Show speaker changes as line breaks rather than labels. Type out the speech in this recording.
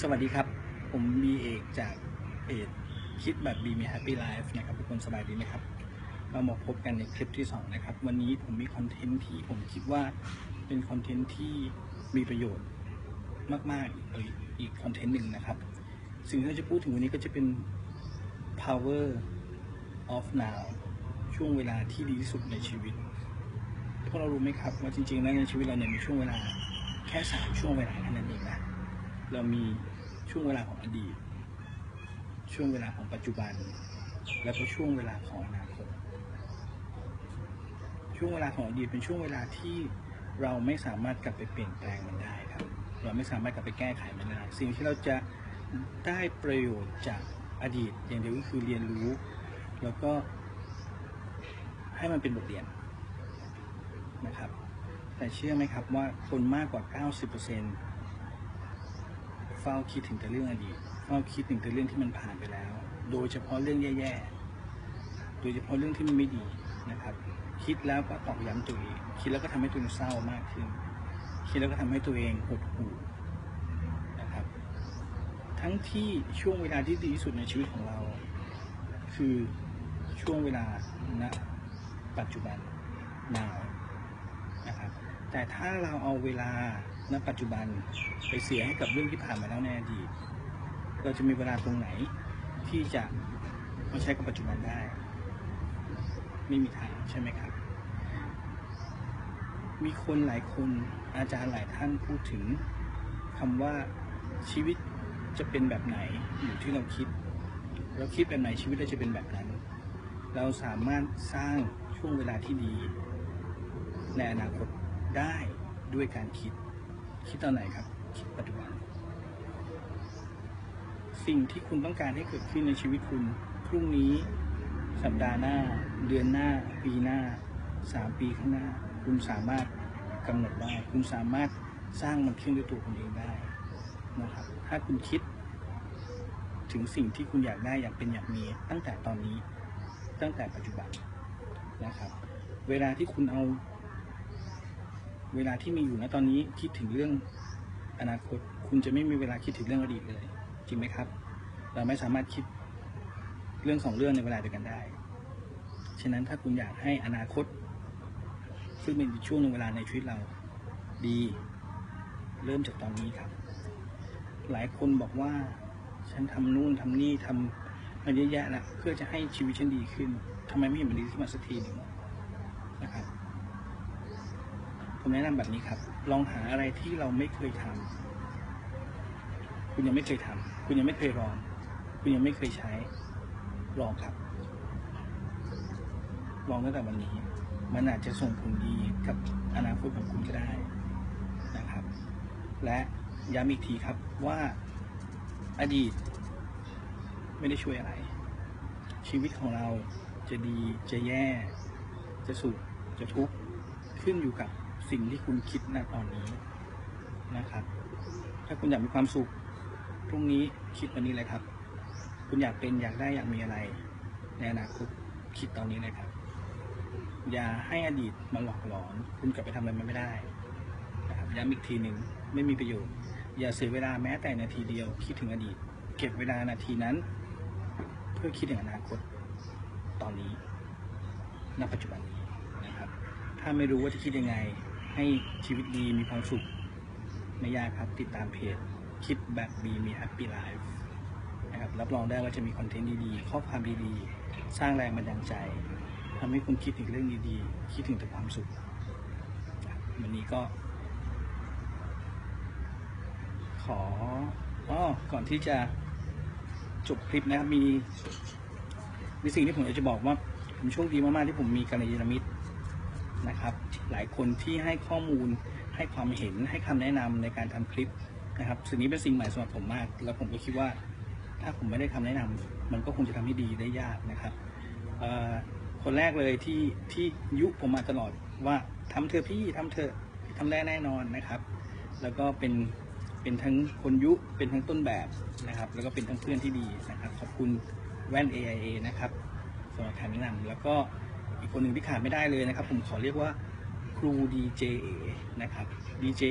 สวัสดีครับ ผมบีเอกจากเพจคิดแบบบีมีแฮปปี้ไลฟ์นะครับ ทุกคนสบายดีไหมครับเรามาพบกันในคลิปที่ 2 นะครับ วันนี้ผมมีคอนเทนต์ที่ผมคิดว่าเป็นคอนเทนต์ที่มีประโยชน์มาก ๆ อีกอีกคอนเทนต์หนึ่งนะครับ สิ่งที่เราจะพูดถึงวันนี้ก็จะเป็น power of now ช่วงเวลาที่ดีที่สุดในชีวิตพวกเรารู้ไหมครับว่าจริงๆแล้วในชีวิตเราเนี่ยมีช่วงเวลาแค่สามช่วงเวลาเท่านั้นเองนะ เรามีช่วงเวลาของอดีต ช่วงเวลาของปัจจุบัน แล้วก็ช่วงเวลาของอนาคต ช่วงเวลาของอดีตเป็นช่วงเวลาที่เราไม่สามารถกลับไปเปลี่ยนแปลงมันได้ครับ เราไม่สามารถกลับไปแก้ไขมันได้ สิ่งที่เราจะได้ประโยชน์จากอดีตอย่างเดียวก็คือเรียนรู้ แล้วก็ให้มันเป็นบทเรียนนะครับ แต่เชื่อไหมครับว่าคนมากกว่า 90%เฝ้าคิดถึงแต่เรื่องอดีต เฝ้าคิดถึงแต่เรื่องที่มันผ่านไปแล้ว โดยเฉพาะเรื่องแย่ๆ โดยเฉพาะเรื่องที่มันไม่ดีนะครับ คิดแล้วก็ตอกย้ำตัวเอง คิดแล้วก็ทำให้ตัวเองเศร้ามากขึ้น คิดแล้วก็ทำให้ตัวเองหดหู่นะครับ ทั้งที่ช่วงเวลาที่ดีที่สุดในชีวิตของเรา คือช่วงเวลาณปัจจุบัน now นะครับ แต่ถ้าเราเอาเวลา ณปัจจุบันไปเสียให้กับเรื่องที่ผ่านมาแล้วในอดีตเราจะมีเวลาตรงไหนที่จะมาใช้กับปัจจุบันได้ ไม่มีทางใช่ไหมครับ มีคนหลายคนอาจารย์หลายท่านพูดถึงคำว่าชีวิตจะเป็นแบบไหนอยู่ที่เราคิด เราคิดแบบไหนชีวิตเราจะเป็นแบบนั้น เราสามารถสร้างช่วงเวลาที่ดีในอนาคตได้ด้วยการคิด คิดตอนไหนครับ คิดปัจจุบัน สิ่งที่คุณต้องการให้เกิดขึ้นในชีวิตคุณ พรุ่งนี้ สัปดาห์หน้า เดือนหน้า ปีหน้า สามปีข้างหน้า คุณสามารถกำหนดได้ คุณสามารถสร้างมันขึ้นด้วยตัวคุณเองได้นะครับ ถ้าคุณคิด ถึงสิ่งที่คุณอยากได้อยากเป็นอยากมี ตั้งแต่ตอนนี้ ตั้งแต่ปัจจุบันนะครับ เวลาที่คุณเอา เวลาที่มีอยู่ณตอนนี้คิดถึงเรื่องอนาคต คุณจะไม่มีเวลาคิดถึงเรื่องอดีตเลย จริงไหมครับ เราไม่สามารถคิดเรื่องสองเรื่องในเวลาเดียวกันได้ ฉะนั้นถ้าคุณอยากให้อนาคต ซึ่งเป็นช่วงหนึ่งเวลาในชีวิตเราดี เริ่มจากตอนนี้ครับ หลายคนบอกว่า ฉันทำนู่นทำนี่ทำมาเยอะแยะแล้วเพื่อจะให้ชีวิตฉันดีขึ้นทำไมไม่เห็นมันดีขึ้นมาสักทีหนึ่งนะครับ ผมแนะนำแบบนี้ครับ ลองหาอะไรที่เราไม่เคยทำคุณยังไม่เคยทำคุณยังไม่เคยลอง คุณยังไม่เคยใช้ ลองครับ ลองตั้งแต่วันนี้ มันอาจจะส่งผลดีกับอนาคตของคุณก็ได้นะครับ และย้ำอีกทีครับว่าอดีต ไม่ได้ช่วยอะไร ชีวิตของเราจะดีจะแย่ จะสุขจะทุกข์ขึ้นอยู่กับ สิ่งที่คุณคิดณตอนนี้นะครับ ถ้าคุณอยากมีความสุขพรุ่งนี้คิดวันนี้เลยครับ คุณอยากเป็นอยากได้อยากมีอะไรในอนาคตคิดตอนนี้เลยครับ อย่าให้อดีตมาหลอกหลอน คุณกลับไปทำอะไรมันไม่ได้นะครับย้ำอีกทีหนึ่งไม่มีประโยชน์อย่าเสียเวลาแม้แต่นาทีเดียวคิดถึงอดีต เก็บเวลานาทีนั้น เพื่อคิดถึงอนาคตตอนนี้ณปัจจุบันนี้นะครับ ถ้าไม่รู้ว่าจะคิดยังไง ให้ชีวิตดีมีความสุขไม่ยากครับติดตามเพจคิดแบบบีมีแฮปปี้ไลฟ์นะครับรับรองได้ว่าจะมีคอนเทนต์ดีๆข้อความดีๆ สร้างแรงบันดาลใจทำให้คุณคิดถึงเรื่องดีๆ คิดถึงแต่ความสุขวันนี้ก็ ขออ๋อก่อนที่จะจบคลิปนะครับมีมีสิ่งที่ผมอยากจะบอกว่าผมโชคดีมากๆที่ผมมีกัลยาณมิตร นะครับ หลายคนที่ให้ข้อมูลให้ความเห็นให้คำแนะนำในการทำคลิปนะครับสิ่งนี้เป็นสิ่งใหม่สำหรับผมมาก แล้วผมก็คิดว่า ถ้าผมไม่ได้คำแนะนำมันก็คงจะทำให้ดีได้ยากนะครับคนแรกเลยที่ที่ยุผมมาตลอดว่าทำเธอะพี่ทำเธอะทำได้แน่นอนนะครับ แล้วก็เป็นเป็นทั้งคนยุเป็นทั้งต้นแบบนะครับ แล้วก็เป็นทั้งเพื่อนที่ดีนะครับ ขอบคุณแว่น AIA นะครับสำหรับคำแนะนำแล้วก็ อีกคนหนึ่งที่ขาดไม่ได้เลยนะครับ ผมขอเรียกว่าครูดีเจนะครับดีเจ